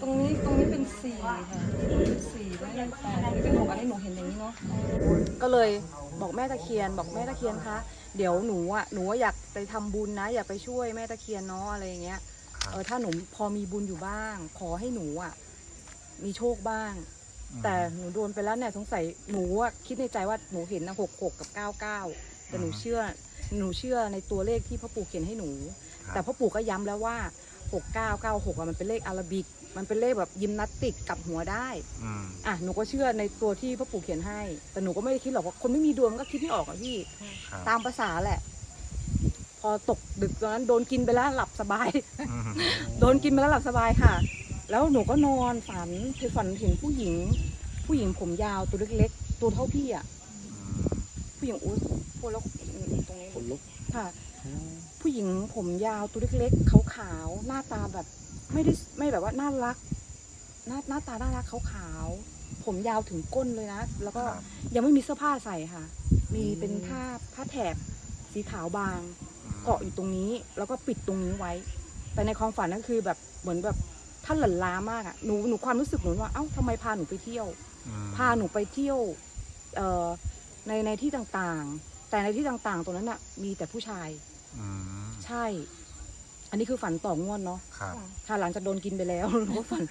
ตรงนี้ตรงนี้เป็นสี่ค่ะเป็นสี่แล้วเป็นแปดอันนี้เป็นหกอันนี้หนูเห็นอย่างนี้เนาะก็เลยบอกแม่ตะเคียนบอกแม่ตะเคียนคะเดี๋ยวหนูอะหนูอยากไปทำบุญนะ อยากไปช่วยแม่ตะเคียนเนาะอะไรอย่างเงี้ยเออถ้าหนูพอมีบุญอยู่บ้าง ขอให้หนูอะมีโชคบ้าง แต่หนูโดนไปแล้วเนี่ยสงสัยหนูอะคิดในใจว่าหนูเห็นนะหกหกกับเก้าเก้าแต่หนูเชื่อหนูเชื่อในตัวเลขที่พ่อปู่เขียนให้หนู แต่พ่อปู่ก็ย้ำแล้วว่า หกเก้าเก้าหกมันเป็นเลขอาราบิก มันเป็นเลขแบบยิมนาสติกกลับหัวได้ อืม อะหนูก็เชื่อในตัวที่พ่อปู่เขียนให้ แต่หนูก็ไม่ได้คิดหรอกว่าคนไม่มีดวงก็คิดไม่ออกอะพี่ ครับ ตามภาษาแหละ พอตกดึกตอนนั้นโดนกินไปแล้วหลับสบาย อืมโดนกินไปแล้วหลับสบายค่ะ แล้วหนูก็นอนฝันคือฝันเห็นผู้หญิง ผู้หญิงผมยาวตัวเล็กๆ ตัวเท่าพี่อะ ผู้หญิงอุ้ยพูดแล้วตรงนี้ คนลุกค่ะ ผู้หญิงผมยาวตัวเล็กๆขาวๆหน้าตาแบบ ไม่ได้ไม่แบบว่าน่ารักหน้าหน้าตาน่ารักขาวๆผมยาวถึงก้นเลยนะ แล้วก็ครับยังไม่มีเสื้อผ้าใส่ค่ะ มีเป็นผ้าผ้าแถบสีขาวบาง เกาะอยู่ตรงนี้ แล้วก็ปิดตรงนี้ไว้ แต่ในความฝันนั่นคือแบบเหมือนแบบท่านหลั่นล้ามากอะหนูหนูความรู้สึกหนูว่าเอ้าทำไมพาหนูไปเที่ยว อืมพาหนูไปเที่ยวเอ่อในในที่ต่างๆ แต่ในที่ต่างๆ ตรงนั้นอะมีแต่ผู้ชาย อืมใช่ อันนี้คือฝันต่องวดเนาะครับ ค่ะหลังจากโดนกินไปแล้วหนูก็ฝัน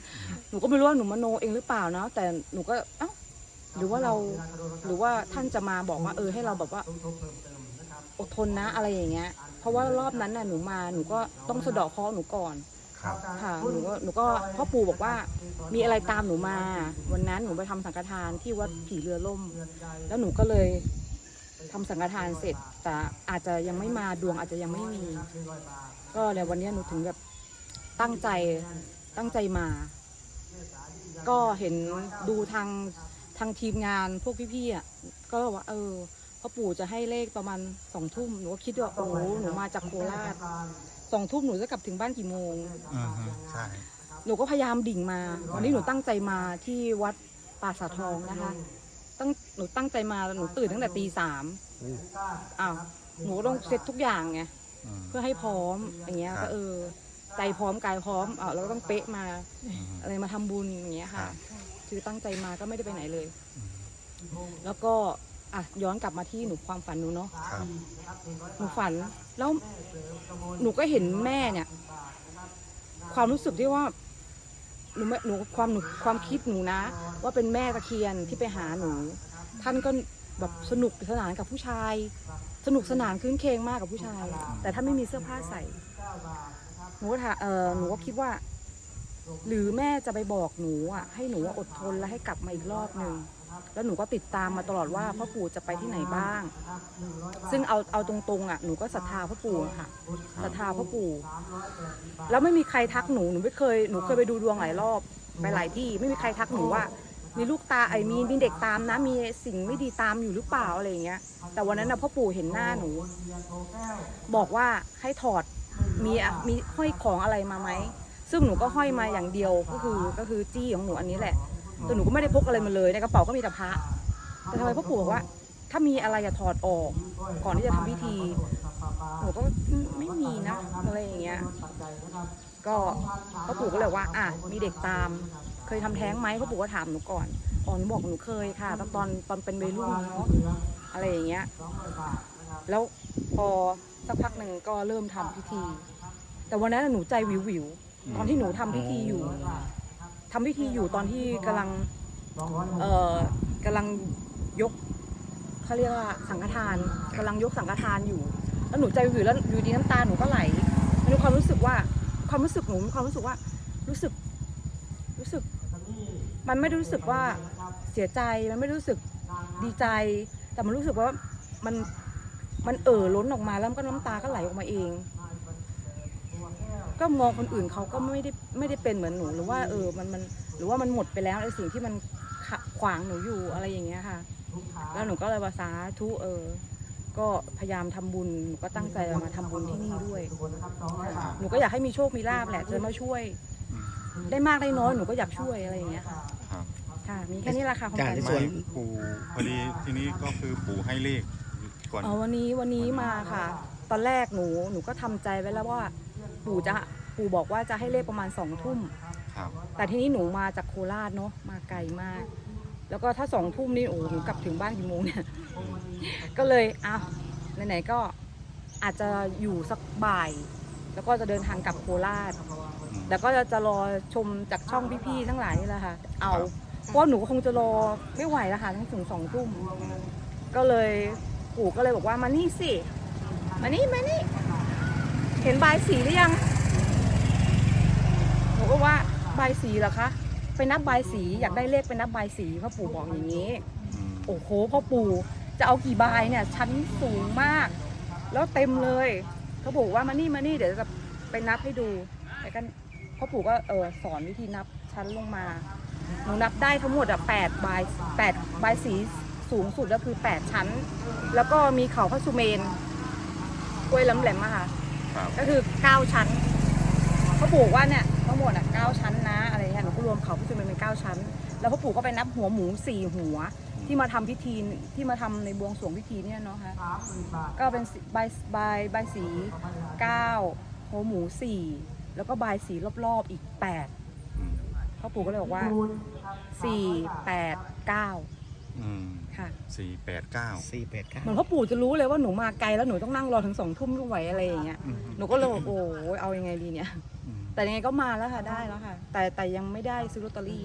หนูก็ไม่รู้ว่าหนูมโนเองหรือเปล่าเนาะแต่หนูก็เอ้าหรือว่าเรา หรือว่าท่านจะมาบอกว่าเออให้เราแบบว่าอดทนนะอะไรอย่างเงี้ย เพราะว่ารอบนั้นน่ะหนูมาหนูก็ต้องสะเดาะเคราะห์หนูก่อน ครับ ค่ะหนูก็หนูก็พ่อปู่บอกว่ามีอะไรตามหนูมา วันนั้นหนูไปทำสังฆทานที่วัดผีเรือล่ม แล้วหนูก็เลย ทำสังฆทานเสร็จ แต่อาจจะยังไม่มาดวงอาจจะยังไม่มี ก็ในวันนี้หนูถึงแบบตั้งใจตั้งใจมา ก็เห็นดูทางทางทีมงานพวกพี่ๆอะก็ว่าเออพ่อปู่จะให้เลขประมาณสองทุ่มหนูก็คิดว่าโอ้โหหนูมาจากโคราชสองทุ่มหนูจะกลับถึงบ้านกี่โมงอืมใช่หนูก็พยายามดิ่งมา วันนี้หนูตั้งใจมาที่วัดป่าสาทองนะคะ ตั้งหนูตั้งใจมาหนูตื่นตั้งแต่ตีสามอ้าวหนูก็ต้องเซ็ตทุกอย่างไงอืม เพื่อให้พร้อมอย่างเงี้ยครับ ก็เออ ใจพร้อมกายพร้อมอ้าวเราก็ต้องเป๊ะมาอืม อะไรมาทำบุญอย่างเงี้ยค่ะ ครับ คือตั้งใจมาก็ไม่ได้ไปไหนเลยอืมแล้วก็อะย้อนกลับมาที่หนูความฝันหนูเนาะ ครับ หนูฝันแล้วหนูก็เห็นแม่เนี่ย ความรู้สึกที่ว่า หนูไม่หนูความหนูความคิดหนูนะ ว่าเป็นแม่ตะเคียนที่ไปหาหนู ท่านก็แบบสนุกสนานกับผู้ชาย สนุกสนานคืนเคงมากกับผู้ชาย แต่ถ้านไม่มีเสื้อผ้าใส่หนูก็ถามเออหนูก็คิดว่า หรือแม่จะไปบอกหนูอะให้หนูอดทนและให้กลับมาอีกรอบหนึ่ง แล้วหนูก็ติดตามมาตลอดว่าพ่อปู่จะไปที่ไหนบ้าง ซึ่งเอาเอาตรงๆอะหนูก็ศรัทธาพ่อปู่ค่ะศรัทธาพ่อปู่ แล้วไม่มีใครทักหนูหนูไม่เคยหนูเคยไปดูดวงหลายรอบไปหลายที่ไม่มีใครทักหนูว่า มีลูกตาไอ้มีมีเด็กตามนะมีสิ่งไม่ดีตามอยู่หรือเปล่าอะไรเงี้ย แต่วันนั้นนะพ่อปู่เห็นหน้าหนู บอกว่าให้ถอดมีอะมีห้อยของอะไรมาไหมซึ่งหนูก็ห้อยมาอย่างเดียวก็คือก็คือจี้ของหนูอันนี้แหละ แต่หนูก็ไม่ได้พกอะไรมาเลยในกระเป๋าก็มีแต่พระแต่ทำไมพ่อปู่บอกว่า ถ้ามีอะไรอย่าถอดออก ก่อนที่จะทำพิธีหนูก็ไม่มีนะอะไรอย่างเงี้ย ก็พ่อปู่ก็เลยว่า อะมีเด็กตาม เคยทำแท้งไหมพ่อปู่ก็ถามหนูก่อนอ๋อหนูบอกหนูเคยค่ะตอนตอนตอนเป็นวัยรุ่นเนาะอะไรอย่างเงี้ย แล้วพอสักพักหนึ่งก็เริ่มทำพิธี แต่วันนั้นหนูใจวิววิวตอนที่หนูทำพิธีอยู่ ทำพิธีอยู่ตอนที่กำลัง เอ่อกำลังยกเขาเรียกว่าสังฆทานกำลังยกสังฆทานอยู่ แล้วหนูใจวิวๆแล้วอยู่ดีน้ำตาหนูก็ไหลมีความรู้สึกว่าความรู้สึกหนูมีความรู้สึกว่ารู้สึกรู้สึก มันไม่ได้รู้สึกว่าเสียใจมันไม่ได้รู้สึกดีใจ แต่มันรู้สึกว่ามันมันเอ่อล้นออกมาแล้วมันก็น้ำตาก็ไหลออกมาเอง ก็มองคนอื่นเขาก็ไม่ได้ไม่ได้เป็นเหมือนหนูหรือว่าเออมันมันหรือว่ามันหมดไปแล้วไอ้สิ่งที่มันขะขวางหนูอยู่อะไรอย่างเงี้ยค่ะ แล้วหนูก็เลยว่าสาธุเออ ก็พยายามทำบุญหนูก็ตั้งใจมาทำบุญที่นี่ด้วยค่ะหนูก็อยากให้มีโชคมีลาบแหละจะมาช่วย อืมได้มากได้น้อยหนูก็อยากช่วยอะไรอย่างเงี้ยค่ะครับค่ะมีแค่นี้แหละค่ะความจ่ายฝันในไม่ส่วนปู่พอดีทีนี้ก็คือปู่ให้เลขก่อน อ๋อวันนี้วันนี้มาค่ะ ตอนแรกหนูหนูก็ทำใจไว้แล้วว่า ปู่จะปปู่บอกว่าจะให้เลขประมาณสองทุ่ม ครับ แต่ทีนี้หนูมาจากโคราชเนาะมาไกลมาก แล้วก็ถ้าสองทุ่มนี่โอ้โหหนูกลับถึงบ้านกี่โมงเนี่ย ก็เลยอะไหนๆก็อาจจะอยู่สักบ่าย แล้วก็จะเดินทางกลับโคราชอืมแล้วก็จะจะรอชมจากช่องพี่ๆทั้งหลายนี่แหละค่ะ เอาเพราะหนูก็คงจะรอไม่ไหวแล้วค่ะทั้งถึงสองทุ่ม ก็เลยปู่ก็เลยบอกว่ามานี่สิ มานี่มานี่ เห็นใบายสีหรือยังหนูก็ว่าใบายสีเหรอคะ ไปนับใบายสีอยากได้เลขไปนับใบายสีพ่อปู่บอกอย่างนี้อืมโอ้โหพ่อปู่จะเอากี่ใบเนี่ยชั้นสูงมาก แล้วเต็มเลยเขาบอกว่ามานี่มานี่เดี๋ยวจะไปนับให้ดูแล้วกันพ่อปู่ก็เออสอนวิธีนับชั้นลงมาหนูนับได้ทั้งหมดอะแปดใบแปดใบสีสูงสุดก็คือแปดชั้น แล้วก็มีเขาพระสุเมนกล้วยล้ำแหลมอะค่ะ ครับก็คือเก้าชั้นพ่อปู่ว่าเนี่ยทั้งหมดอะเก้าชั้นนะอะไรเงี้ยหนูก็รวมเขาพระสุเมนเป็นเก้าชั้น แล้วพ่อปู่ก็ไปนับหัวหมูสี่หัว ที่มาทำพิธีที่มาทำในบวงสรวงพิธีเนี่ยเนาะค่ะก็เป็นสีใบใบใบายสีเก้าหัวหมูสี่แล้วก็ใบายสีรอบๆอีกแปดอืมพ่อปู่ก็เลยบอกว่าสี่แปดเก้า อืมค่ะสี่แปดเก้าสี่แปดเก้าเหมือนพ่อปู่จะรู้เลยว่าหนูมาไกลแล้วหนูต้องนั่งรอถึงสองทุ่มไม่ไหวอะไรอย่างเงี้ยอืมหนูก็เลยบอกโอ้ยเอายังไงดีเนี่ยอืมแต่ยังไงก็มาแล้วค่ะได้แล้วค่ะ แต่แต่ยังไม่ได้ซื้อลอตเตอรี่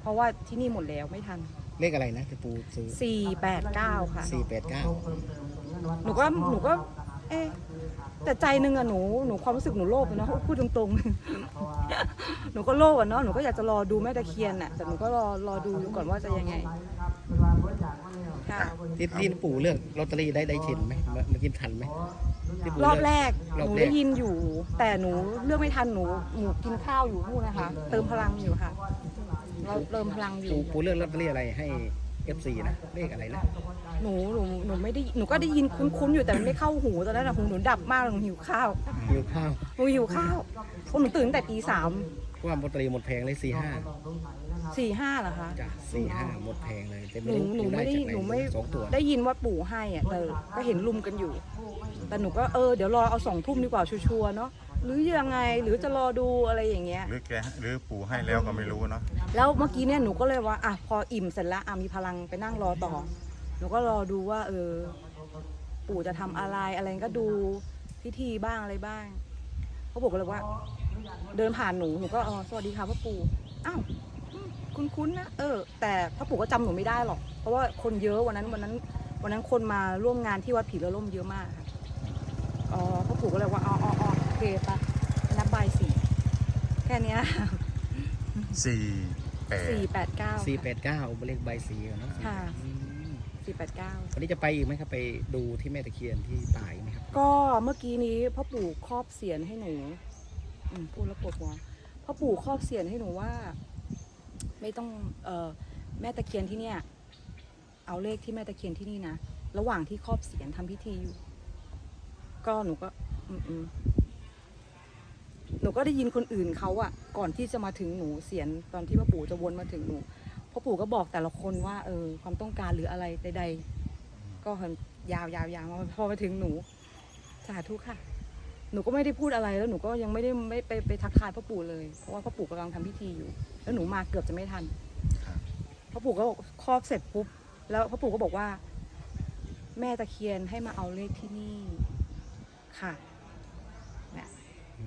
เพราะว่าที่นี่หมดแล้วไม่ทันเลขอะไรนะที่ปูซื้อสี่แปดเก้าค่ะสี่แปดเก้าหนูก็หนูก็ เอ๊ะแต่ใจหนึงอะหนูหนูความรู้สึกหนูโลภอะเนาะพูดตรงๆ หนูก็โลภอะเนาะหนูก็อยากจะรอดูแม่ตะเคียนอะแต่หนูก็รอรอดูก่อนว่าจะยังไงค่ะ ที่ที่ปู่เลือกลอตเตอรี่ได้ได้ชินไหมเมื่อเมื่อกี้ทันไหมที่ปู่รอบเลืแรกรอบหนูแรได้กยินอยู่ แต่หนูเลือกไม่ทันหนูหนูกินข้าวอยู่นู่นนะคะ เติมพลังอยู่ค่ะ เราเติมพลังอยู่ ปู่ปู่เลือกลอตเตอรี่อะไรให้เอฟซีนะเลขอะไรนะหนูหนูหนูไม่ได้หนูก็ได้ยินคุ้นๆอยู่แต่มันไม่เข้าหูตอนนั้นอะหูหนูดับมากหนูหิวข้าวหิวข้าวหนูหิวข้าวเพราะหนูตื่นตั้งแต่ตีสามว่าลอตเตอรี่หมดแพงเลยสี่ห้า สี่ห้าเหรอคะ จ้ะสี่ห้าหมดแพงเลยแต่หไม่นูรู้หนูปู่ไม่ได้จากหนูไม่สองตัวได้ยินว่าปู่ให้อะแต่ก็เห็นลุมกันอยู่ แต่หนูก็เออเดี๋ยวรอเอาสองทุ่มดีกว่าชัวร์ๆเนาะหรือยังไงหรือจะรอดูอะไรอย่างเงี้ย หรือแกหรือปู่ให้แล้วก็ไม่รู้เนาะแล้วเมื่อกี้เนี่ยหนูก็เลยว่าอะพออิ่มเสร็จแล้วอะมีพลังไปนั่งรอต่อ หนูก็รอดูว่า เออ ปู่จะทำอะไรอะไรก็ดูพิธีบ้างอะไรบ้างเขาบอกเลยว่า เดินผ่านหนูหนูก็อ๋อสวัสดีค่ะพ่อปู่อ้าวอืม คุ้นๆนะเออ แต่พ่อปู่ก็จำหนูไม่ได้หรอก เพราะว่าคนเยอะวันนั้นวันนั้น วันนั้นคนมาร่วมงานที่วัดผีละล่มเยอะมากค่ะอ๋อพ่อปู่ก็เลยว่าอ๋ออ๋ออ๋อโอเคไปไปนับใบายสีแค่เนี้ยสี่แปดสี่แปดเก้าสี่แปดเก้าเลขใบสีเนาะค่ะอืมสี่แปดเก้าวันนี้จะไปอีกไหมครับไปดูที่แม่ตะเคียนที่ป่าอีกไหมครับ ก็เมื่อกี้นี้พ่อปู่ครอบเสียนให้หนูอืมพูดแล้วปวดหัวพ่อปู่ครอบเสียนให้หนูว่า ไม่ต้องเออแม่ตะเคียนที่เนี่ย เอาเลขที่แม่ตะเคียนที่นี่นะระหว่างที่ครอบเสียนทำพิธีอยู่ ก็หนูก็ อืมหนูก็ได้ยินคนอื่นเขาอะก่อนที่จะมาถึงหนูเสียนตอนที่พ่อปู่จะวนมาถึงหนูพ่อปู่ก็บอกแต่ละคนว่า เออ ความต้องการหรืออะไรใดๆก็เห็นยาวยาวยาวมาพอมาถึงหนูสาธุค่ะ หนูก็ไม่ได้พูดอะไรแล้วหนูก็ยังไม่ได้ไม่ไปไปทักทายพ่อปู่เลย เพราะว่าพ่อปู่กำลังทำพิธีอยู่ แล้วหนูมาเกือบจะไม่ทันครับพ่อปู่ก็ครอบเสร็จปุ๊บแล้วพ่อปู่ก็บอกว่า แม่ตะเคียนให้มาเอาเลขที่นี่ค่ะเนี่ย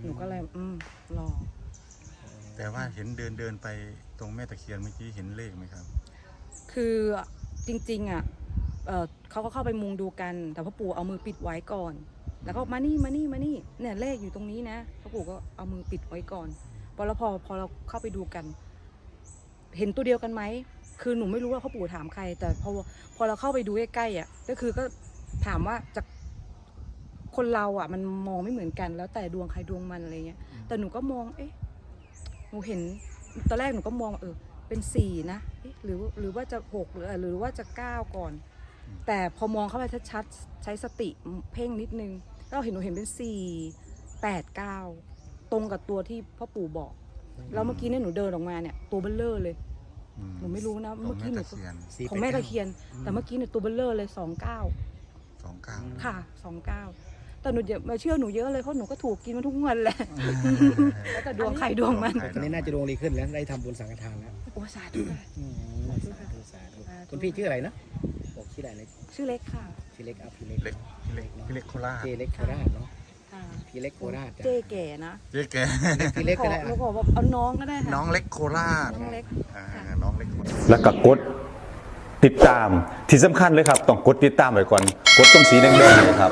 หนูก็เลย อืมรอแต่ว่าเห็นเดินเดินไปตรงแม่ตะเคียนเมื่อกี้เห็นเลขไหมครับ คือจริง ๆ อะเออเขาก็เข้าไปมุงดูกัน แต่พ่อปู่เอามือปิดไว้ก่อน แล้วก็มานี่มานี่มานี่เนี่ยเลขอยู่ตรงนี้นะพ่อปู่ก็เอามือปิดไว้ก่อนพอแล้วพอพอเราเข้าไปดูกัน เห็นตัวเดียวกันไหมคือหนูไม่รู้ว่าพ่อปู่ถามใคร แต่พอพอเราเข้าไปดูใกล้ๆอะก็คือก็ถามว่าจากคนเราอะ มันมองไม่เหมือนกัน แล้วแต่ดวงใครดวงมันอะไรเงี้ย แต่หนูก็มอง เอ๊ะหนูเห็นตอนแรกหนูก็มองเออเป็นสี่นะเอ๊ะหรือหรือว่าจะหกหรือหรือว่าจะเก้าก่อน แต่พอมองเข้าไปชัดๆใช้สติเพ่งนิดนึง เราเห็นหนูเห็นเป็นสี่แปดเก้าตรงกับตัวที่พ่อปู่บอกแล้วเมื่อกี้เนี่ยหนูเดินออกมาเนี่ยตัวเบลเลอร์เลยอืหนูไม่รู้นะขอเมื่งอแม่กี้หนูตะเคียนสี่ของแม่ตะเคียน แต่เมื่อกี้เนี่ยตัวเบลเลอร์เลยสองเก้าสองเก้าค่ะสองเก้าแต่หนูอย่ามาเชื่อหนูเยอะเลยเพราะหนูก็ถูกกินมาทุกงวันแหละแล้วแต่ดวงใครดวงมันตอนนี้น่าจะดวงดีขึ้นแล้วได้ทำบุญสังฆทานแล้วโอ้สาธุค่ะอืมสาธุสาธุคุณพี่ชื่ออะไรนะบอก ชื่ออะไรนะชื่อเล็กค่ะพี่เล็กเอาพี่เล็กเล็กพี่เล็กพี่เล็กโคราชพี่เล็กโคราชเนาะค่ะพี่เล็กโคราชจ้ะเจ๊แก่นะเจ๊แกพี่เล็กขก็อได้หนูอะขอบอกเอาน้องก็ได้ค่ะน้องเล็กโคราชน้องเล็ก อ่าน้องเล็กโคราช แล้วก็กดติดตามที่สำคัญเลยครับ ต้องกดติดตามไว้ก่อน กดตรงสีแดงๆเนยครับ